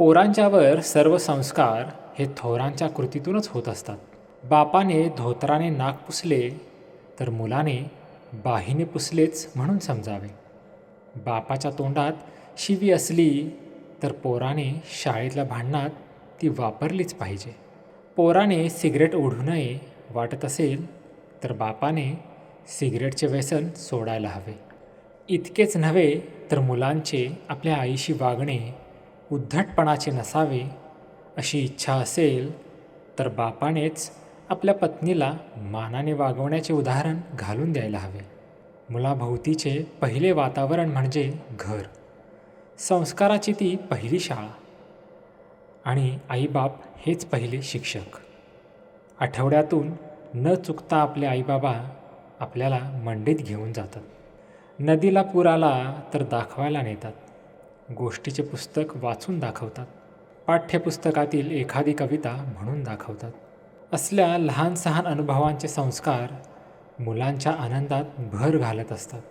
पोरांच्यावर सर्व संस्कार हे थोरांच्या कृतीतूनच होत असतात. बापाने धोतराने नाक पुसले तर मुलाने बाहीने पुसलेच म्हणून समजावे. बापाच्या तोंडात शिवी असली तर पोराने शाळेतल्या भांडणात ती वापरलीच पाहिजे. पोराने सिगरेट ओढू नये वाटत असेल तर बापाने सिगरेटचे व्यसन सोडायला हवे. इतकेच नव्हे तर मुलांचे आपल्या आईशी वागणे उद्धटपणाचे नसावे अशी इच्छा असेल तर बापानेच आपल्या पत्नीला मानाने वागवण्याचे उदाहरण घालून द्यायला हवे. मुलाभोवतीचे पहिले वातावरण म्हणजे घर. संस्काराची ती पहिली शाळा. आणि आईबाप हेच पहिले शिक्षक. आठवड्यातून न चुकता आपले आईबाबा आपल्याला मंडीत घेऊन जातात. नदीला पूर आला तर दाखवायला नेतात. गोष्टीचे पुस्तक वाचून दाखवतात. पाठ्यपुस्तकातील एखादी कविता म्हणून दाखवतात. असल्या लहान सहान अनुभवांचे संस्कार मुलांच्या आनंदात भर घालत असतात.